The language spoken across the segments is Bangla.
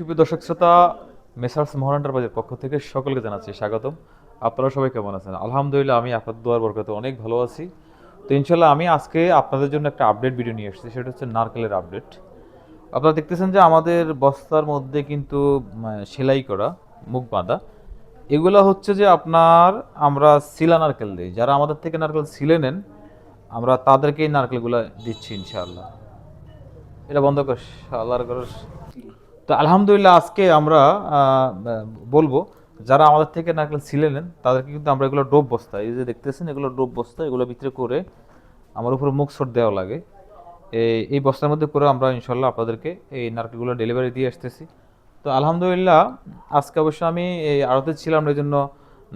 সুপ্রিয় দর্শক শ্রোতা, মেসার্স মোহন এন্টারপ্রাইজের পক্ষ থেকে সকলকে জানাচ্ছি স্বাগতম। আপনারা সবাই কেমন আছেন? আলহামদুলিল্লাহ, আমি আপনাদের দোয়ার বরকতে অনেক ভালো আছি। তো ইনশাল্লাহ আমি আজকে আপনাদের জন্য একটা আপডেট ভিডিও নিয়ে এসেছি, সেটা হচ্ছে নারকেলের আপডেট আপনারা দেখতেছেন যে আমাদের বস্তার মধ্যে কিন্তু সেলাই করা, মুখ বাঁধা, এগুলো হচ্ছে যে আপনার আমরা শিলা নারকেল দিই। যারা আমাদের থেকে নারকেল ছিলে নেন, আমরা তাদেরকেই নারকেলগুলো দিচ্ছি ইনশাআল্লাহ। এটা বন্ধ কর আল্লাহর করস তো আলহামদুলিল্লাহ আজকে আমরা বলব, যারা আমাদের থেকে নারকেল ছিলে নেন, তাদেরকে কিন্তু আমরা এগুলো ডোব বস্তা, এই যে দেখতেছেন এগুলো ডোব বস্তা, এগুলো ভিতরে করে আমার উপরে মুখ সট দেওয়া লাগে। এই বস্তার মধ্যে করে আমরা ইনশাল্লাহ আপনাদেরকে এই নারকেলগুলো ডেলিভারি দিয়ে আসতেছি। তো আলহামদুলিল্লাহ, আজকে অবশ্য আমি এই আড়তে ছিলাম এই জন্য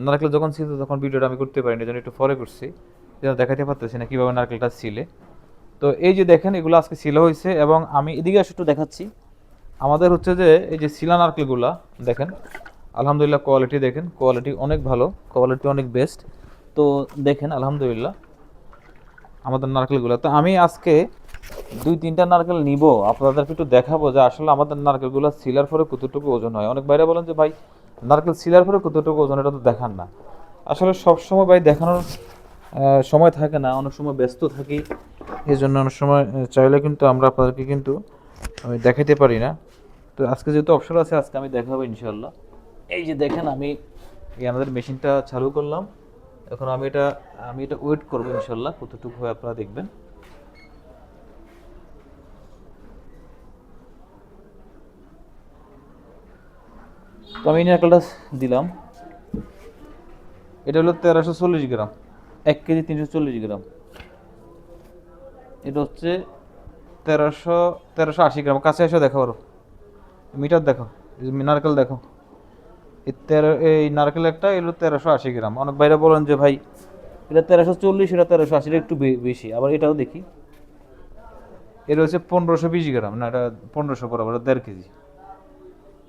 নারকেল যখন ছিল তখন ভিডিওটা আমি করতে পারিনি এই জন্য একটু পরে করছি। দেখাতে পারতেছি না কীভাবে নারকেলটা ছিলে। তো এই যে দেখেন, এগুলো আজকে সিলা হয়েছে এবং আমি এদিকে একটু দেখাচ্ছি। আমাদের হচ্ছে যে এই যে শিলা নারকেলগুলা দেখেন, আলহামদুলিল্লাহ কোয়ালিটি দেখেন কোয়ালিটি অনেক ভালো কোয়ালিটি অনেক বেস্ট তো দেখেন, আলহামদুলিল্লাহ, আমাদের নারকেলগুলো। তো আমি আজকে দুই তিনটা নারকেল নিব, আপনাদেরকে একটু দেখাবো যে আসলে আমাদের নারকেলগুলো সিলার পরে কতটুকু ওজন হয়। অনেক বাইরে বলেন যে, ভাই, নারকেল সিলার পরে কতটুকু ওজন, এটা তো দেখান না। আসলে সব সময় ভাই দেখানোর সময় থাকে না, অনেক সময় ব্যস্ত থাকি এই জন্য অনেক সময় চাইলে কিন্তু আমরা আপনাদেরকে কিন্তু আমি দেখাতে পারি না। তো আজকে যেহেতু অপশন আছে, আজকে আমি দেখাবো ইনশাল্লাহ এই যে দেখেন, আমি এই আমাদের মেশিনটা চালু করলাম। এখন আমি এটা আমি এটা ওয়েট করব ইনশাল্লাহ কতটুকু হয় আপনারা দেখবেন। তো আমি এই নারকেলটা দিলাম। এটা হলো তেরোশো চল্লিশ গ্রাম, এক কেজি তিনশো চল্লিশ গ্রাম। এটা হচ্ছে তেরোশো তেরোশো আশি গ্রাম। কাছে এসে, দেখো আরও। মিটার দেখো, নারকেল দেখো। এই তেরো, এই নারকেল একটা, এলো তেরোশো আশি গ্রাম। অনেক বাইরে বলেন যে, ভাই, এটা তেরোশো চল্লিশ, এটা তেরোশো আশি একটু বেশি। আবার এটাও দেখি। এটা হচ্ছে পনেরোশো বিশ গ্রাম, না, এটা পনেরোশো বরাবর, দেড় কেজি।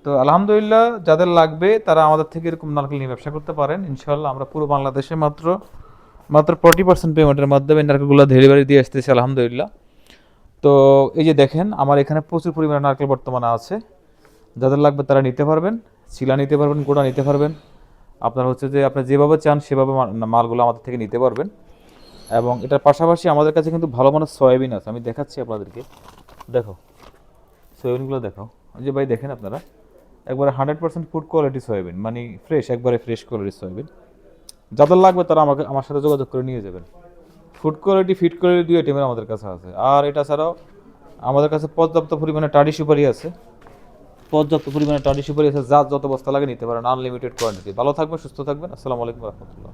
তো আলহামদুলিল্লাহ, যাদের লাগবে, তারা আমাদের থেকে এরকম নারকেল নিয়ে ব্যবসা করতে পারেন। ইনশাল্লাহ আমরা পুরো বাংলাদেশে মাত্র মাত্র ফর্টি পার্সেন্ট পেমেন্টের মাধ্যমে নারকেলগুলো ডেলিভারি দিয়ে আসতেছি, আলহামদুলিল্লাহ। তো এই যে দেখেন, আমার এখানে প্রচুর পরিমাণে নারকেল বর্তমানে আছে। যাদের লাগবে তারা নিতে পারবেন, শিলা নিতে পারবেন, গোড়া নিতে পারবেন। আপনার হচ্ছে যে আপনি যেভাবে চান, সেভাবে মালগুলো আমাদের থেকে নিতে পারবেন। এবং এটার পাশাপাশি আমাদের কাছে কিন্তু ভালো মানের সয়াবিন আছে। আমি দেখাচ্ছি আপনাদেরকে। দেখো, সয়াবিনগুলো দেখো। যে ভাই দেখেন আপনারা, একবারে hundred percent food quality soybean মানে ফ্রেশ একবারে ফ্রেশ কোয়ালিটির সয়াবিন। যাদের লাগবে তারা আমাকে, আমার সাথে যোগাযোগ করে নিয়ে যাবেন। ফুড কোয়ালিটি ফিট কোয়ালিটি দুই আইটেমের আমাদের কাছে আছে। আর এটা ছাড়াও আমাদের কাছে পর্যাপ্ত পরিমাণে টাডি সুপারি আছে। পর্যাপ্ত পরিমাণে টাডি সুপারি আছে যা যত বস্তা লাগে নিতে পারেন আনলিমিটেড কোয়ান্টিটি ভালো থাকবেন, সুস্থ থাকবেন। আসসালামু আলাইকুম রহমতুল্লাহ।